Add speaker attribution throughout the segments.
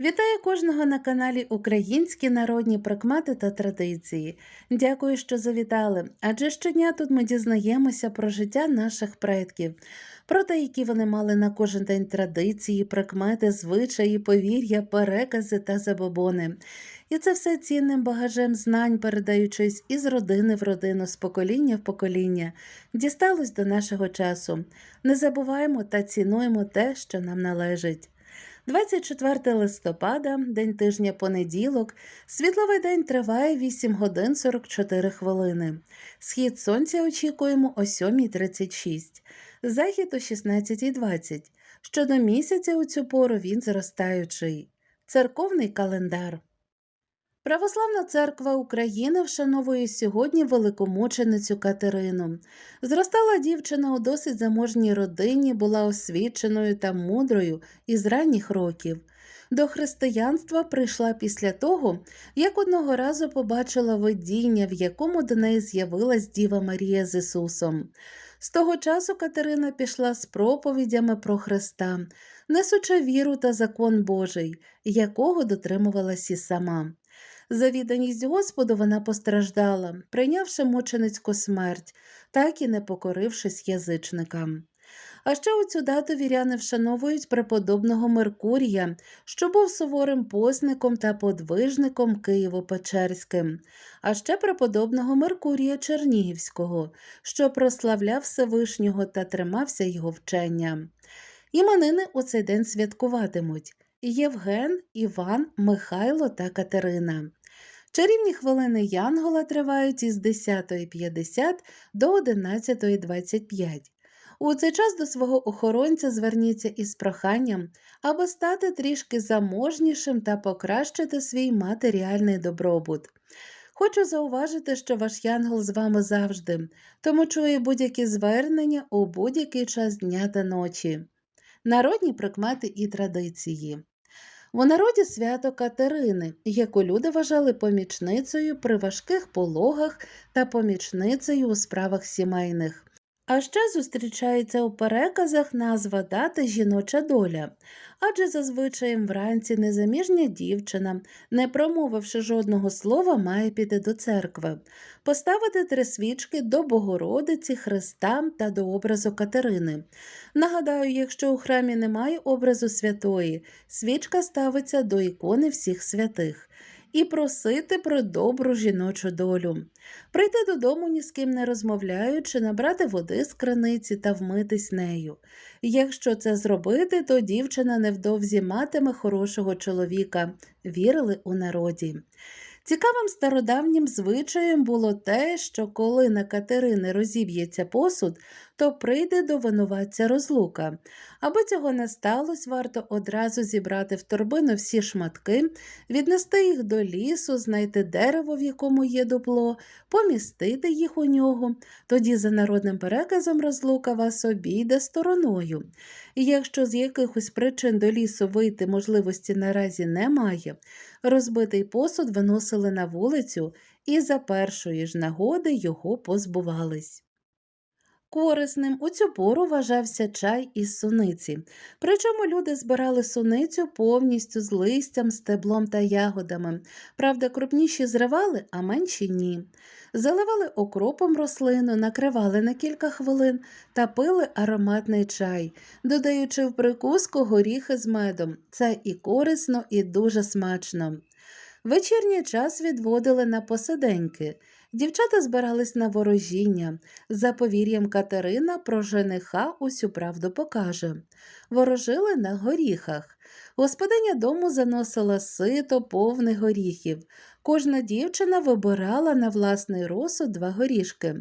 Speaker 1: Вітаю кожного на каналі Українські народні прикмети та традиції. Дякую, що завітали. Адже щодня тут ми дізнаємося про життя наших предків, про те, які вони мали на кожен день традиції, прикмети, звичаї, повір'я, перекази та забобони. І це все цінним багажем знань, передаючись із родини в родину, з покоління в покоління, дісталось до нашого часу. Не забуваємо та цінуємо те, що нам належить. 24 листопада, день тижня понеділок, світловий день триває 8 годин 44 хвилини. Схід сонця очікуємо о 7.36, захід о 16.20. Щодо місяця у цю пору він зростаючий. Церковний календар. Православна церква України вшановує сьогодні великомученицю Катерину. Зростала дівчина у досить заможній родині, була освіченою та мудрою із ранніх років. До християнства прийшла після того, як одного разу побачила видіння, в якому до неї з'явилась Діва Марія з Ісусом. З того часу Катерина пішла з проповідями про Христа, несучи віру та закон Божий, якого дотримувалась і сама. За відданість Господу вона постраждала, прийнявши мученицьку смерть, так і не покорившись язичникам. А ще у цю дату віряни вшановують преподобного Меркурія, що був суворим посником та подвижником Києво-Печерським, а ще преподобного Меркурія Чернігівського, що прославляв Всевишнього та тримався його вчення. Іменини у цей день святкуватимуть Євген, Іван, Михайло та Катерина. Чарівні хвилини Янгола тривають із 10.50 до 11.25. У цей час до свого охоронця зверніться із проханням, аби стати трішки заможнішим та покращити свій матеріальний добробут. Хочу зауважити, що ваш янгол з вами завжди, тому чує будь-які звернення у будь-який час дня та ночі. Народні прикмети і традиції. У народі свято Катерини, яку люди вважали помічницею при важких пологах та помічницею у справах сімейних. А ще зустрічається у переказах назва дати жіноча доля, адже зазвичай вранці незаміжня дівчина, не промовивши жодного слова, має піти до церкви, поставити три свічки до Богородиці, Христа та до образу Катерини. Нагадаю, якщо у храмі немає образу святої, свічка ставиться до ікони всіх святих. І просити про добру жіночу долю, прийти додому ні з ким не розмовляючи, набрати води з краниці та вмитись нею. Якщо це зробити, то дівчина невдовзі матиме хорошого чоловіка, вірили у народі. Цікавим стародавнім звичаєм було те, що коли на Катерини розіб'ється посуд, то прийде до винуватця розлука. Аби цього не сталося, варто одразу зібрати в торбину всі шматки, віднести їх до лісу, знайти дерево, в якому є дупло, помістити їх у нього. Тоді за народним переказом розлука вас обійде стороною. І якщо з якихось причин до лісу вийти можливості наразі немає, розбитий посуд виносили на вулицю і за першої ж нагоди його позбувались. Корисним у цю пору вважався чай із суниці. Причому люди збирали суницю повністю з листям, стеблом та ягодами. Правда, крупніші зривали, а менші ні. Заливали окропом рослину, накривали на кілька хвилин та пили ароматний чай, додаючи в прикуску горіхи з медом. Це і корисно, і дуже смачно. Вечірній час відводили на посиденьки. Дівчата збирались на ворожіння. За повір'ям Катерина про жениха усю правду покаже. Ворожили на горіхах. Господиня дому заносила сито повне горіхів. Кожна дівчина вибирала на власний розсуд два горішки.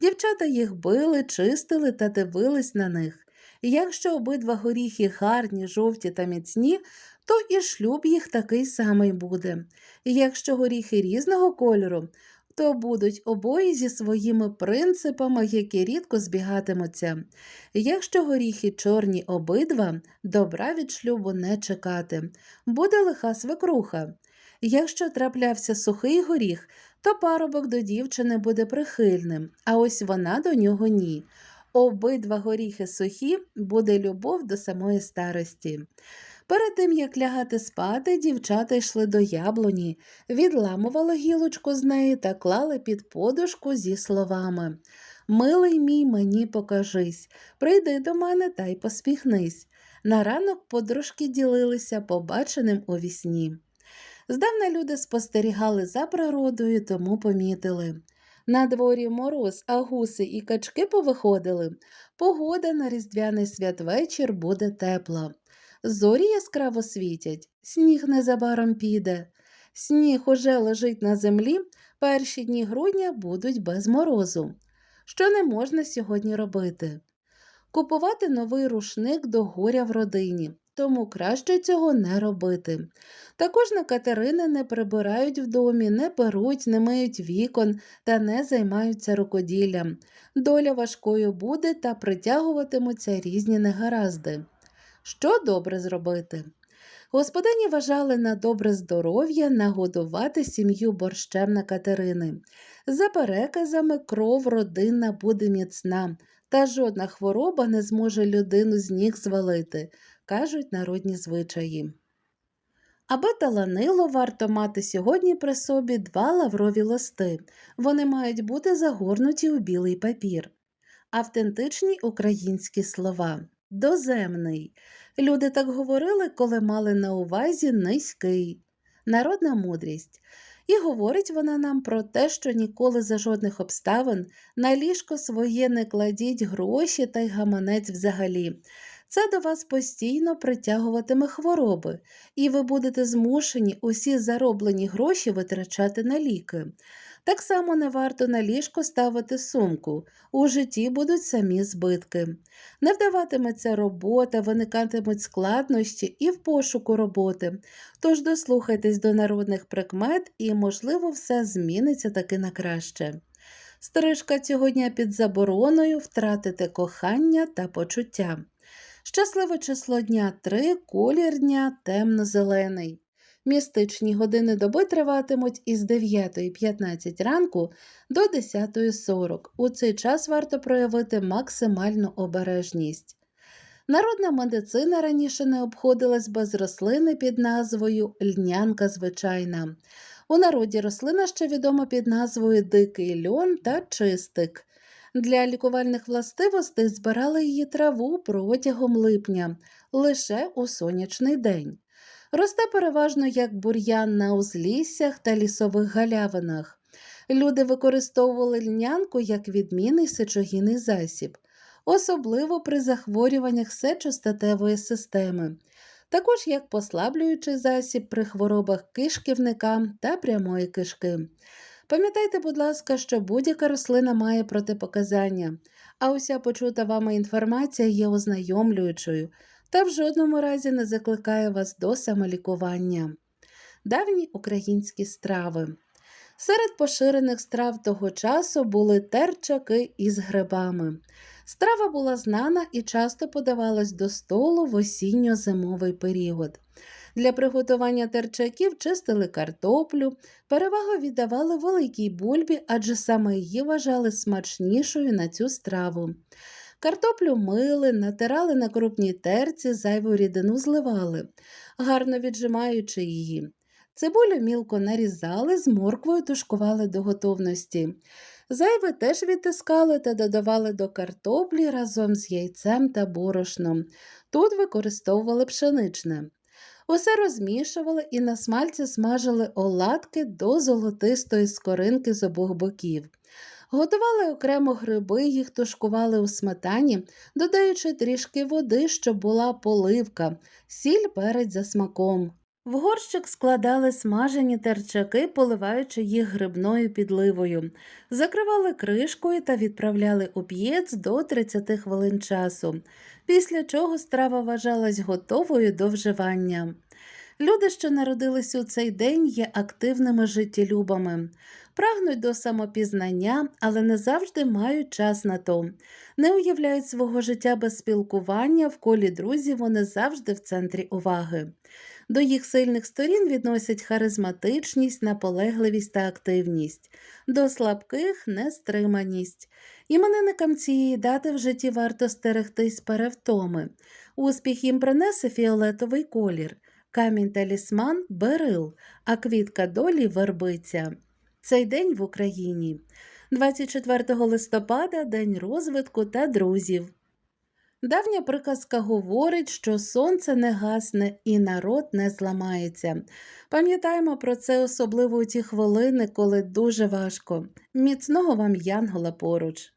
Speaker 1: Дівчата їх били, чистили та дивились на них. Якщо обидва горіхи гарні, жовті та міцні, то і шлюб їх такий самий буде. Якщо горіхи різного кольору, то будуть обоє зі своїми принципами, які рідко збігатимуться. Якщо горіхи чорні обидва, добра від шлюбу не чекати, буде лиха свекруха. Якщо траплявся сухий горіх, то парубок до дівчини буде прихильним, а ось вона до нього ні. Обидва горіхи сухі буде любов до самої старості. Перед тим, як лягати спати, дівчата йшли до яблуні, відламували гілочку з неї та клали під подушку зі словами Милий мій, мені покажись, прийди до мене та й посміхнись. На ранок подружки ділилися побаченим у вісні. Здавна люди спостерігали за природою, тому помітили. На дворі мороз, а гуси і качки повиходили. Погода на різдвяний святвечір буде тепла. Зорі яскраво світять, сніг незабаром піде. Сніг уже лежить на землі, перші дні грудня будуть без морозу. Що не можна сьогодні робити? Купувати новий рушник до горя в родині, тому краще цього не робити. Також на Катерини не прибирають в домі, не перуть, не миють вікон та не займаються рукоділлям. Доля важкою буде та притягуватимуться різні негаразди. Що добре зробити? Господині вважали на добре здоров'я нагодувати сім'ю борщем на Катерини. За переказами, кров родинна буде міцна, та жодна хвороба не зможе людину з ніг звалити, кажуть народні звичаї. Аби таланило, варто мати сьогодні при собі два лаврові листи. Вони мають бути загорнуті у білий папір. Автентичні українські слова. Доземний. Люди так говорили, коли мали на увазі низький. Народна мудрість. І говорить вона нам про те, що ніколи за жодних обставин на ліжко своє не кладіть гроші та й гаманець взагалі. Це до вас постійно притягуватиме хвороби, і ви будете змушені усі зароблені гроші витрачати на ліки. Так само не варто на ліжко ставити сумку, у житті будуть самі збитки. Не вдаватиметься робота, виникатимуть складнощі і в пошуку роботи. Тож дослухайтесь до народних прикмет і, можливо, все зміниться таки на краще. Стрижка цього дня під забороною втратити кохання та почуття. Щасливе число дня 3, колір дня темно-зелений. Містичні години доби триватимуть із 9.15 ранку до 10.40. У цей час варто проявити максимальну обережність. Народна медицина раніше не обходилась без рослини під назвою льнянка звичайна. У народі рослина ще відома під назвою дикий льон та чистик. Для лікувальних властивостей збирали її траву протягом липня, лише у сонячний день. Росте переважно як бур'ян на узліссях та лісових галявинах. Люди використовували льнянку як відмінний сечогінний засіб, особливо при захворюваннях сечостатевої системи, також як послаблюючий засіб при хворобах кишківника та прямої кишки. Пам'ятайте, будь ласка, що будь-яка рослина має протипоказання, а уся почута вами інформація є ознайомлюючою та в жодному разі не закликає вас до самолікування. Давні українські страви. Серед поширених страв того часу були терчаки із грибами. Страва була знана і часто подавалась до столу в осінньо-зимовий період. Для приготування терчаків чистили картоплю, перевагу віддавали великій бульбі, адже саме її вважали смачнішою на цю страву. Картоплю мили, натирали на крупній терці, зайву рідину зливали, гарно віджимаючи її. Цибулю мілко нарізали, з морквою тушкували до готовності. Зайве теж відтискали та додавали до картоплі разом з яйцем та борошном. Тут використовували пшеничне. Усе розмішували і на смальці смажили оладки до золотистої скоринки з обох боків. Готували окремо гриби, їх тушкували у сметані, додаючи трішки води, щоб була поливка, сіль перець за смаком. В горщик складали смажені терчаки, поливаючи їх грибною підливою, закривали кришкою та відправляли у п'єць до 30 хвилин часу, після чого страва вважалась готовою до вживання. Люди, що народились у цей день, є активними життєлюбами, прагнуть до самопізнання, але не завжди мають час на то, не уявляють свого життя без спілкування, в колі друзів вони завжди в центрі уваги. До їх сильних сторін відносять харизматичність, наполегливість та активність, до слабких нестриманість. Іменинникам цієї дати в житті варто стерегтись перевтоми. Успіх їм принесе фіолетовий колір, камінь талісман берил, а квітка долі вербиця. Цей день в Україні. 24 листопада День розвитку та друзів. Давня приказка говорить, що сонце не гасне і народ не зламається. Пам'ятаємо про це особливо у ті хвилини, коли дуже важко. Міцного вам янгола поруч.